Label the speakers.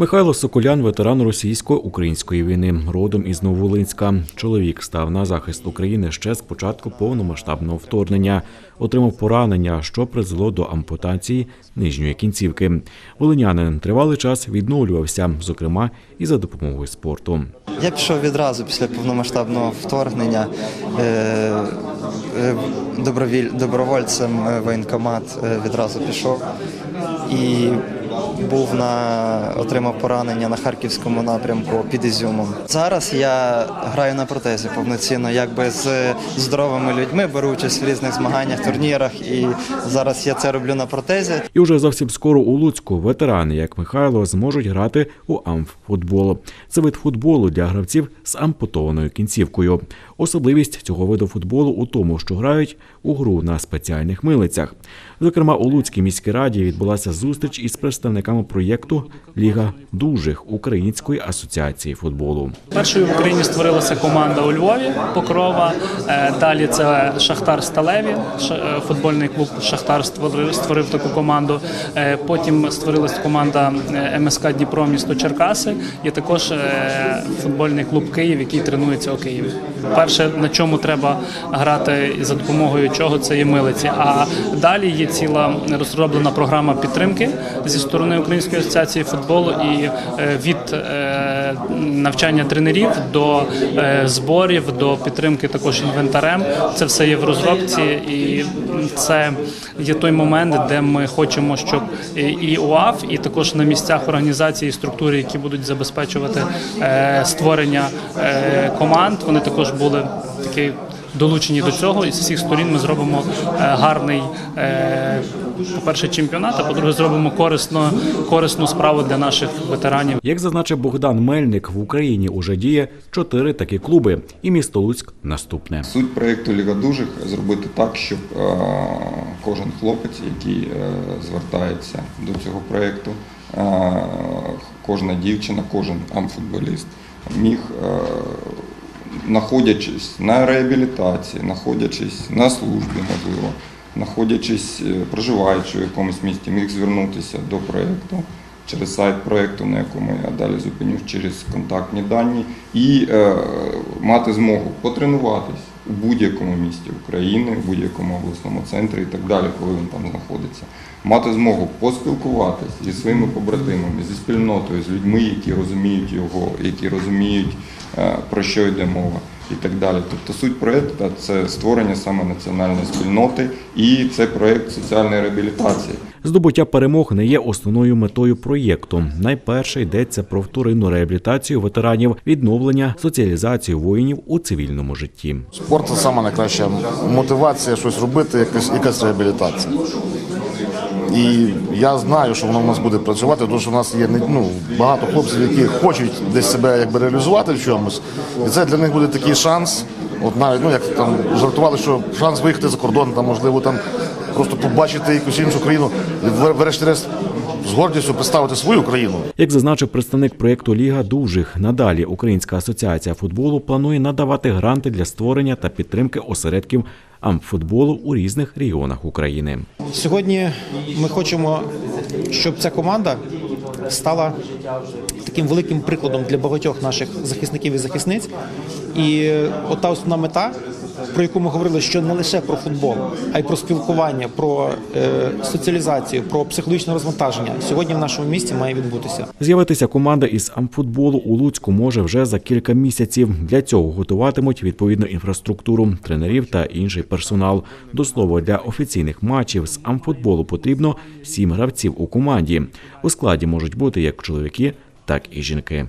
Speaker 1: Михайло Соколян, ветеран російсько-української війни, родом із Новолинська. Чоловік став на захист України ще з початку повномасштабного вторгнення. Отримав поранення, що призвело до ампутації нижньої кінцівки. Волинянин тривалий час відновлювався, зокрема і за допомогою спорту.
Speaker 2: Я пішов відразу після повномасштабного вторгнення е, е, добровольцем е, воєнкомат відразу пішов і був на отримав поранення на харківському напрямку під Ізюмом. Зараз я граю на протезі повноцінно, якби з здоровими людьми беру участь в різних змаганнях, турнірах, і зараз я це роблю на протезі.
Speaker 1: І вже зовсім скоро у Луцьку ветерани, як Михайло, зможуть грати у амфутбол. Це вид футболу для гравців з ампутованою кінцівкою. Особливість цього виду футболу у тому, що грають у гру на спеціальних милицях. Зокрема, у Луцькій міській раді відбулася зустріч із представниками проєкту Ліга дужих Української асоціації футболу.
Speaker 3: Першою в Україні створилася команда у Львові Покрова. Е, Далі це Шахтар Сталеві. Е, Футбольний клуб Шахтар створив, таку команду. Е, Потім створилася команда МСК Дніпро місто Черкаси. І також футбольний клуб Київ, який тренується у Києві. Перше, на чому треба грати і за допомогою чого це є милиці. А далі є ціла розроблена програма підтримки зі сторони Української асоціації футболу і е, від е, навчання тренерів до е, зборів, до підтримки також інвентарем. Це все є в розробці, і це є той момент, де ми хочемо, щоб і- УАФ, і також на місцях організації структури, які будуть забезпечувати створення команд, вони також були такі. Долучені до цього, і з всіх сторін ми зробимо е, гарний, е, по-перше, чемпіонат, а по-друге, зробимо корисно, корисну справу для наших ветеранів.
Speaker 1: Як зазначив Богдан Мельник, в Україні уже діє чотири такі клуби, і місто Луцьк наступне.
Speaker 4: Суть проєкту Ліга дужих зробити так, щоб е, кожен хлопець, який звертається до цього проєкту, кожна дівчина, кожен амфутболіст міг, знаходячись на реабілітації, знаходячись на службі, можливо, знаходячись, е, проживаючи в якомусь місті, міг звернутися до проєкту через сайт проєкту, на якому я далі зупинюсь, через контактні дані, і е, мати змогу потренуватись у будь-якому місті України, в будь-якому обласному центрі і так далі, коли він там знаходиться. Мати змогу поспілкуватись зі своїми побратимами, зі спільнотою, з людьми, які розуміють його, які розуміють, е, про що йде мова і так далі. Тобто суть проєкту це створення саме національної спільноти і це проєкт соціальної реабілітації.
Speaker 1: Здобуття перемог не є основною метою проєкту. Найперше йдеться про вторинну реабілітацію ветеранів, відновлення, соціалізацію воїнів у цивільному житті.
Speaker 5: Спорт це саме найкраща мотивація щось робити, якась, якась реабілітація. І я знаю, що воно в нас буде працювати, тому що в нас є ну, багато хлопців, які хочуть десь себе якби реалізувати в чомусь. І це для них буде такий шанс. От навіть ну як там жартували, що шанс виїхати за кордон, там можливо там просто побачити якусь іншу країну, і врешті-решт з гордістю представити свою країну.
Speaker 1: Як зазначив представник проєкту Ліга дужих, надалі Українська асоціація футболу планує надавати гранти для створення та підтримки осередків амфутболу у різних регіонах України.
Speaker 6: Сьогодні ми хочемо, щоб ця команда стала таким великим прикладом для багатьох наших захисників і захисниць. І от та основна мета, про яку ми говорили, що не лише про футбол, а й про спілкування, про е, соціалізацію, про психологічне розвантаження сьогодні в нашому місті має відбутися.
Speaker 1: З'явитися команда із амфутболу у Луцьку може вже за кілька місяців. Для цього готуватимуть відповідну інфраструктуру, тренерів та інший персонал. До слова, для офіційних матчів з амфутболу потрібно сім гравців у команді. У складі можуть бути як чоловіки, так і жінки.